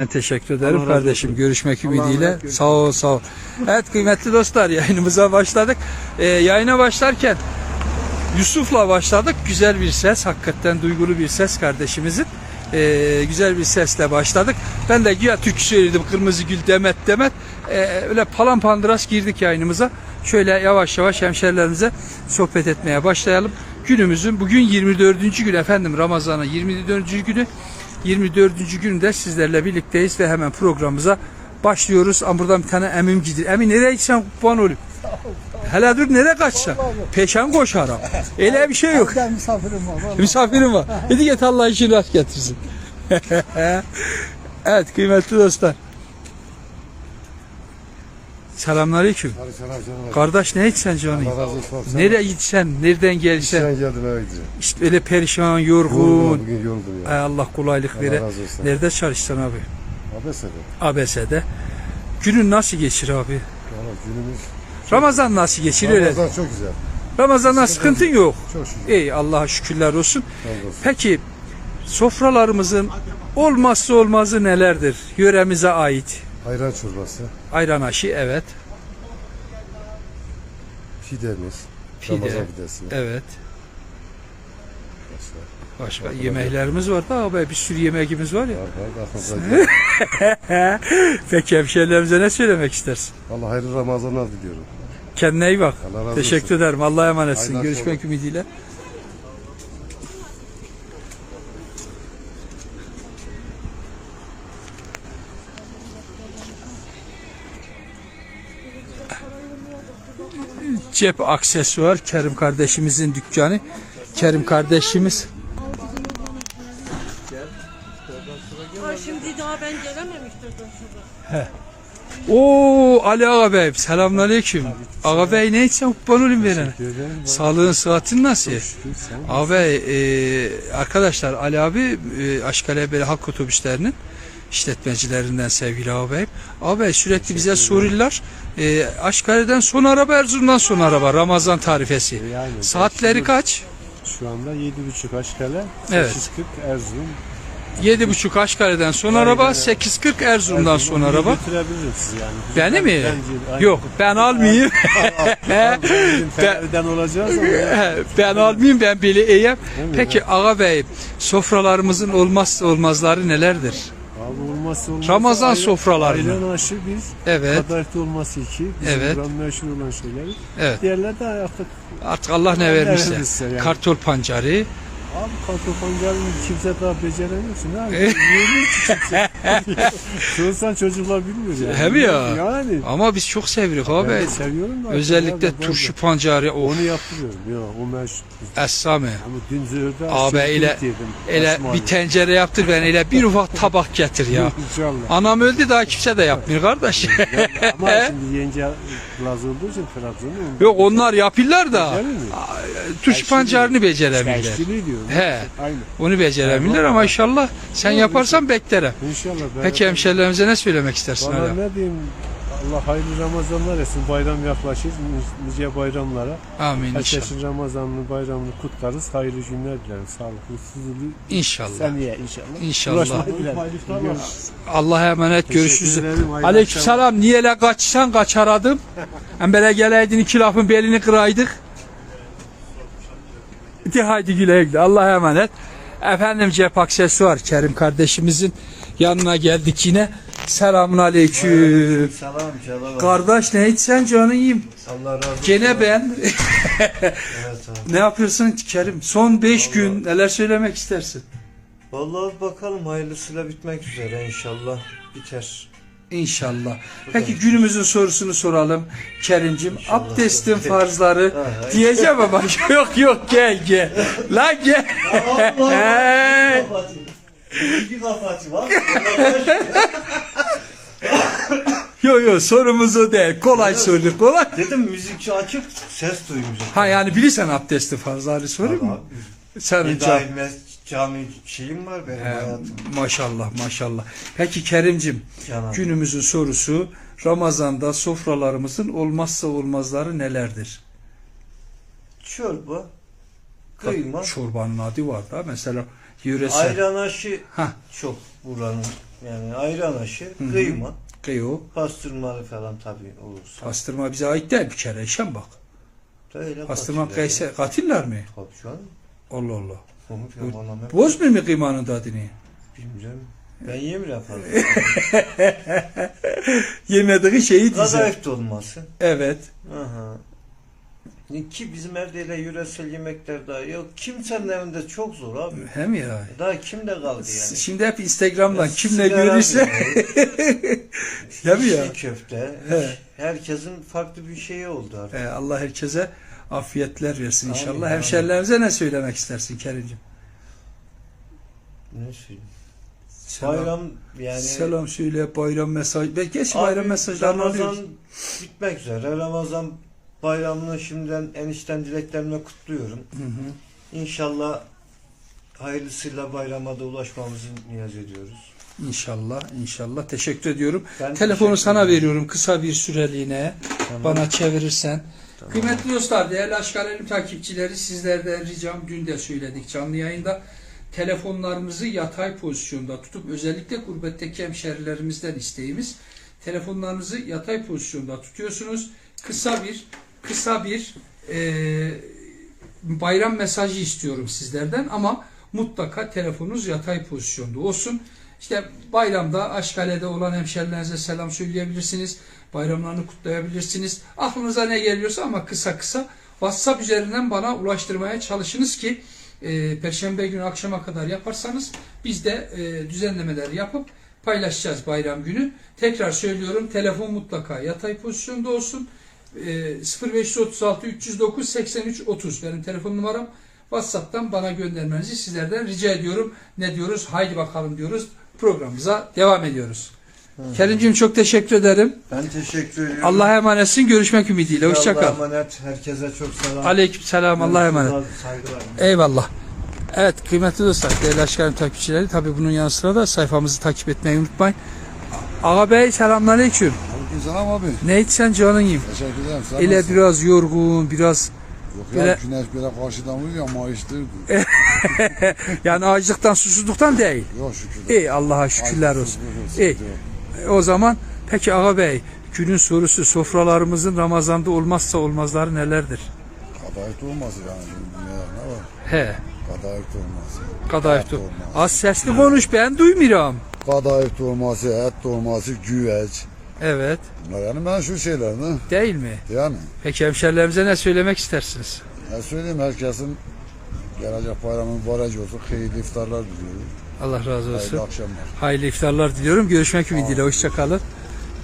Ben teşekkür ederim Allah kardeşim. Görüşmek Allah ümidiyle. Sağ ol, sağ ol. Evet kıymetli dostlar yayınımıza başladık. Ee, yayına başlarken Yusuf'la başladık. Güzel bir ses, hakikaten duygulu bir ses kardeşimizin. Ee, güzel bir sesle başladık. Ben de güya türkü söyledim. Kırmızı gül demet demet. Ee, öyle palampandıras girdik yayınımıza. Şöyle yavaş yavaş hemşerilerimize sohbet etmeye başlayalım. Günümüzün bugün 24. gün efendim Ramazan'ın 24. günü. 24. günde sizlerle birlikteyiz ve hemen programımıza başlıyoruz. Ama buradan bir tane emim gidiyor. Emin nereye gitsen kurban olayım. Hele dur nereye kaçacaksın? Peşen koşarım. Öyle bir şey yok. Misafirim var. vallahi. Misafirim var. Hadi git Allah işini rast getirsin. evet kıymetli dostlar. Selamünaleyküm. Selam. Kardeş ne içsen canım? Nereye gitsen, nereden gelsen, Sen geldin eve gideceğim. işte öyle perişan, yorgun. bugün yoruldum ya. Ay Allah kolaylık Allah vere. Nerede çalıştın abi? Abesede. ABS'de. Günün nasıl geçir abi? Valla günümüz Ramazan nasıl geçir öyle? Ramazan çok güzel. Ramazan'da sıkıntın yok. Çok şükür. İyi Allah'a şükürler olsun. Olsun. Peki sofralarımızın olmazsa olmazı nelerdir? Yöremize ait. Ayran çorbası, Ayran aşı evet. pidemiz, Pide. Ramazan pidesi. Evet. Başka. Başka yemeklerimiz var da abi bir sürü yemeğimiz var ya. Var. Peki hemşehrilerimize ne söylemek istersin? Allah hayırlı Ramazanlar diliyorum. Kendine iyi bak. Teşekkür olsun. ederim. Allah'a emanetsin. Aynen Görüşmek ümidiyle. Cep aksesuar Kerim kardeşimizin dükkanı. Kerim kardeşimiz Ha şimdi daha ben gelememiştim şurada. Oo Ali Ağa Bey selamünaleyküm. Ağa Bey ne içsen kurban olayım verene. Sağlığın sıhhatin nasıl? Abi e, arkadaşlar Ali abi e, Aşkale Beli Halk Otobüslerinin işletmecilerinden sevgili ağabeyim. Ağabey sürekli bize soruyorlar. E, Aşkale'den son araba Erzurum'dan son araba Ramazan tarifesi. Yani Saatleri kaç? Şu anda 7.5 Aşkale, Evet. 8.40 Erzurum. 7.30 Aşkale'den son Aynen araba, öyle. 8.40 Erzurum'dan son Erzurum'a araba. Sizi yani. Beni mi? Bence- aynen. Yok ben almayayım. Bizim Fener'den olacağız ama ya. ben almayayım ben bile iyiyim. Değil mi? Peki Ağa Bey sofralarımızın olmazsa olmazları nelerdir? Abi olmazsa olmaz. Ramazan sofraları mı? Ayran aşı bir, Evet. kadayıflı olması iki. Bizim Evet. meşhur olan şeyleri. Evet. Diğerler de artık Artık Allah ne Ne vermişse. vermişse yani. Kartol pancarı. abi kartopu pancarını kimse daha beceremiyorsun abi. Yiyemiyor ki kimse. Sorsan çocuklar bilmiyor yani. Mi ya? Yani. Ama biz çok seviyoruz abi. Ben de seviyorum da. Özellikle de- turşu pancarı. Of. Onu yaptırıyorum ya o meşhur. Essame. Ama dün zöğürde Abi. Ele Asma bir abi. tencere yaptır ben ele bir ufak tabak getir ya. İnşallah. Anam öldü daha kimse de yapmıyor kardeş. Yani ama şimdi yenge Laz olduğu için Trabzon'un Yok onlar yapıyorlar da turşu pancarını diyor. He. Aynı. Onu beceremiyorlar ama inşallah sen yaparsan beklerim. İnşallah. Peki hemşerilerimize ne söylemek istersin Valla hala? ne diyeyim Allah hayırlı Ramazanlar etsin. Bayram yaklaşır. Nice bayramlara. Amin inşallah. Herkesin Ramazanını, bayramını kutlarız. Hayırlı günler dilerim. Sağlıklı, huzurlu. İnşallah. Seneye inşallah. İnşallah. Dilerim. Allah'a emanet görüşürüz. ederim, hayırlı Aleykümselam. Niye le kaçsan kaçaradım. Hem böyle geleydin iki lafın belini kıraydık. De haydi güle güle. Allah'a emanet. Efendim cep aksesuar Kerim kardeşimizin yanına geldik yine. Selamun aleyküm. Selam canım. Kardeş ne içsen canı yiyeyim. Allah razı olsun. Gene ben. Evet abi. ne yapıyorsun Kerim? Son 5 gün neler söylemek istersin? Vallahi bakalım hayırlısıyla bitmek üzere inşallah biter. İnşallah. Peki günümüzün sorusunu soralım Kerimcim. Abdestin farzları Ha, diyeceğim ama yok yok gel gel. Lan gel. Hey. İki kapatı var. Yok yok sorumuz o değil. Kolay soru kolay. Dedim müzikçi açık ses duymayacak. Ha yani bilirsen abdestin farzları sorayım mı? Can- daim cami şeyim var benim He, hayatım. maşallah maşallah. Peki Kerimcim Canım. günümüzün sorusu Ramazan'da sofralarımızın olmazsa olmazları nelerdir? Çorba, kıyma, Çorbanın adı var da mesela Yöresel. Ayran aşı Ha. çok buranın. Yani ayran aşı, kıyma, Kıyı pastırmalı falan tabii olursa. Pastırma bize ait değil bir kere. İşen bak. Öyle Pastırma katılıyor. kayse katiller mi? Tabii canım. Allah Allah. Ne Bozmuyor mu kıymanın tadını? bilmiyorum. Ben yemiyorum fazla. Yemediği şeyi dize. Kadayıf dolması. Evet. Aha. Ki bizim evde öyle yöresel yemekler daha yok. Kimsenin evinde çok zor abi. Hem ya. Daha kimde kaldı yani? Şimdi hep Instagram'dan Ya kim ne sigara görürse bile, Değil mi ya? köfte. He. Herkesin farklı bir şeyi oldu artık. Ee, Allah herkese afiyetler versin Amin, inşallah. amin. Hemşerilerimize ne söylemek istersin Kerim'ciğim? Ne söyleyeyim? Selam. Bayram yani Selam söyle bayram mesaj. Geç bayram mesajlarını Ramazan bitmek üzere. Ramazan bayramını şimdiden enişten dileklerimle kutluyorum. Hı hı. İnşallah hayırlısıyla bayrama da ulaşmamızı niyaz ediyoruz. İnşallah, inşallah. Teşekkür ediyorum. Ben Telefonu teşekkür sana ederim. veriyorum kısa bir süreliğine. Tamam. Bana çevirirsen. Kıymetli dostlar, değerli Aşkarelim takipçileri sizlerden ricam dün de söyledik canlı yayında. Telefonlarımızı yatay pozisyonda tutup özellikle gurbetteki hemşerilerimizden isteğimiz telefonlarınızı yatay pozisyonda tutuyorsunuz. Kısa bir kısa bir eee, bayram mesajı istiyorum sizlerden ama mutlaka telefonunuz yatay pozisyonda olsun. İşte bayramda Aşkale'de olan hemşerilerinize selam söyleyebilirsiniz. Bayramlarını kutlayabilirsiniz. Aklınıza ne geliyorsa ama kısa kısa WhatsApp üzerinden bana ulaştırmaya çalışınız ki e, Perşembe günü akşama kadar yaparsanız biz de e, düzenlemeler yapıp paylaşacağız bayram günü. Tekrar söylüyorum telefon mutlaka yatay pozisyonda olsun. E, 0536 309 83 30 benim telefon numaram. WhatsApp'tan bana göndermenizi sizlerden rica ediyorum. Ne diyoruz? Haydi bakalım diyoruz. Programımıza devam ediyoruz. Kerimciğim çok teşekkür ederim. Ben teşekkür ediyorum. Allah'a emanetsin. Görüşmek ümidiyle. Hoşça kal. Allah'a emanet. Herkese çok selam. Aleyküm selam. Allah'a emanet. Saygılar. Eyvallah. Evet kıymetli dostlar, değerli aşkım takipçileri tabi bunun yanı sıra da sayfamızı takip etmeyi unutmayın. Ağa Bey selamünaleyküm. Selam abi. Ne içsen canın yiyeyim. Teşekkür ederim. Sen Ele nasılsın? biraz yorgun, biraz Yok böyle- ya güneş böyle karşıdan vuruyor ama yani açlıktan susuzluktan değil. yok şükür. İyi Allah'a şükürler Ay, olsun. şükür İyi. E, O zaman peki Ağa Bey günün sorusu sofralarımızın Ramazan'da olmazsa olmazları nelerdir? Kadayıf olması yani. Ne, ne var? He, Kadayıf olması. kadayıf olmaz. Az sesli konuş ben duymuyorum. Kadayıf olması, et olması, güveç. Evet, Bunlar yani ben şu şeyler ne? değil mi? Yani Peki hemşerilerimize ne söylemek istersiniz? ne söyleyeyim herkesin gelecek bayramı mübarek olsun. Hayırlı iftarlar diliyorum. Allah razı olsun. Hayırlı akşamlar. Hayırlı iftarlar diliyorum. Görüşmek ümidiyle. Hoşçakalın.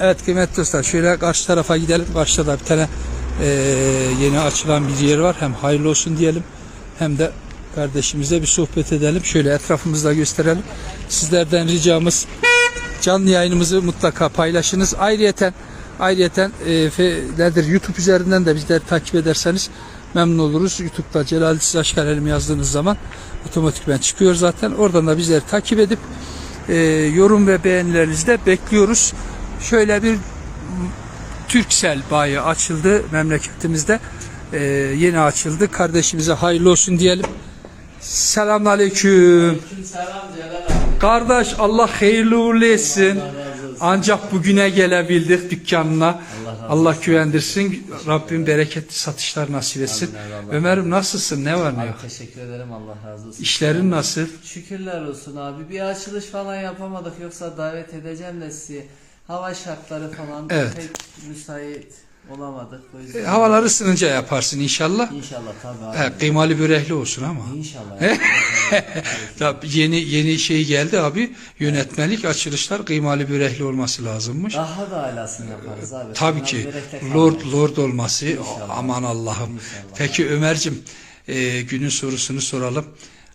Evet kıymetli dostlar şöyle karşı tarafa gidelim. Karşıda da bir tane eee, yeni açılan bir yer var. Hem hayırlı olsun diyelim hem de kardeşimize bir sohbet edelim. Şöyle etrafımızda gösterelim. Sizlerden ricamız canlı yayınımızı mutlaka paylaşınız. Ayrıyeten ayrıyeten eee, fe- nedir YouTube üzerinden de bizleri takip ederseniz memnun oluruz. YouTube'da Celal Siz Aşkarelim yazdığınız zaman otomatikmen çıkıyor zaten. Oradan da bizleri takip edip e, yorum ve beğenilerinizi de bekliyoruz. Şöyle bir Türksel bayi açıldı memleketimizde. E, yeni açıldı. Kardeşimize hayırlı olsun diyelim. Selamünaleyküm. Selam Celal. Kardeş Allah hayırlı uğurlu etsin. Ancak bugüne gelebildik dükkanına. Allah Allah güvendirsin. Rabbim bereketli satışlar nasip etsin. Ömer'im nasılsın? Ne var ne yok? teşekkür ederim Allah razı olsun. İşlerin nasıl? Şükürler olsun abi. Bir açılış falan yapamadık yoksa davet edeceğim de sizi. Hava şartları falan Evet. pek müsait olamadık. O yüzden. E, Havaları ısınınca yaparsın inşallah. İnşallah tabii abi. He, kıymalı börekli olsun ama. İnşallah. Tabii yeni yeni şey geldi abi. Yönetmelik açılışlar kıymalı börekli olması lazımmış. Daha da alasını yaparız abi. Tabii Bunlar ki lord lord olması İnşallah. aman Allah'ım. Peki Ömer'cim e, günün sorusunu soralım.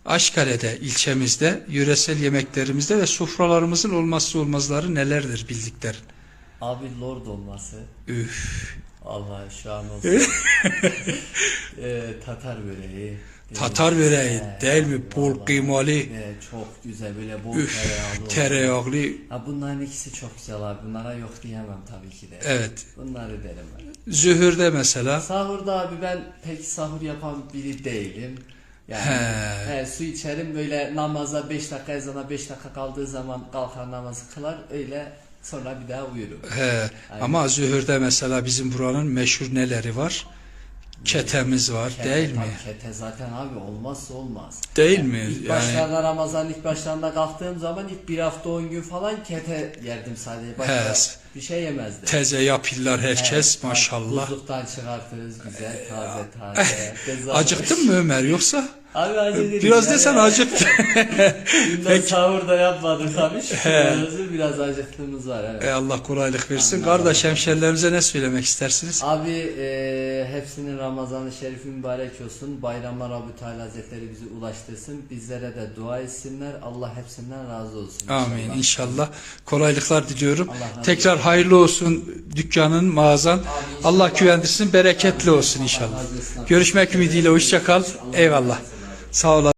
Aşkale'de ilçemizde yöresel yemeklerimizde ve sofralarımızın olmazsa olmazları nelerdir bildiklerin? Abi lord olması. Üf. Allah şu an olsun. Ee, Tatar böreği. Tatar böreği Ee, değil mi? Bol kıymalı, Ee, çok güzel böyle bol üf, tereyağlı. tereyağlı. Ha bunların ikisi çok güzel abi. Bunlara yok diyemem tabii ki de. Evet. Bunları derim ben. Zühürde mesela. Sahurda abi ben pek sahur yapan biri değilim. Yani He. he, su içerim böyle namaza 5 dakika ezana 5 dakika kaldığı zaman kalkar namazı kılar öyle sonra bir daha uyurum. He, ama Zühür'de mesela bizim buranın meşhur neleri var? Ketemiz var Kete, değil mi? Kete zaten abi olmazsa olmaz. Değil mi? İlk Yani başlarda Ramazan ilk başlarında kalktığım zaman ilk bir hafta 10 gün falan kete yerdim sadece. Başka He. bir şey yemezdim. teze yapırlar herkes Evet, maşallah. Buzluktan çıkartırız güzel taze taze. Bez Acıktın mı Ömer yoksa? Abi acıktım. Biraz desen acıktın. Dünden sahur da yapmadık tabii. Şükür biraz acıktığımız var evet. Ey Allah kolaylık versin. Amin. Kardeş hemşerilerimize ne söylemek istersiniz? Abi e, hepsinin Ramazan-ı Şerifi mübarek olsun. Bayramlar Rabbi Teala Hazretleri bizi ulaştırsın. Bizlere de dua etsinler. Allah hepsinden razı olsun. Amin inşallah. inşallah. Kolaylıklar diliyorum. Allah Tekrar hayırlı olsun dükkanın, mağazan. Allah güvendirsin, bereketli olsun inşallah. Görüşmek ümidiyle hoşça kal. Eyvallah. Sağ olasın.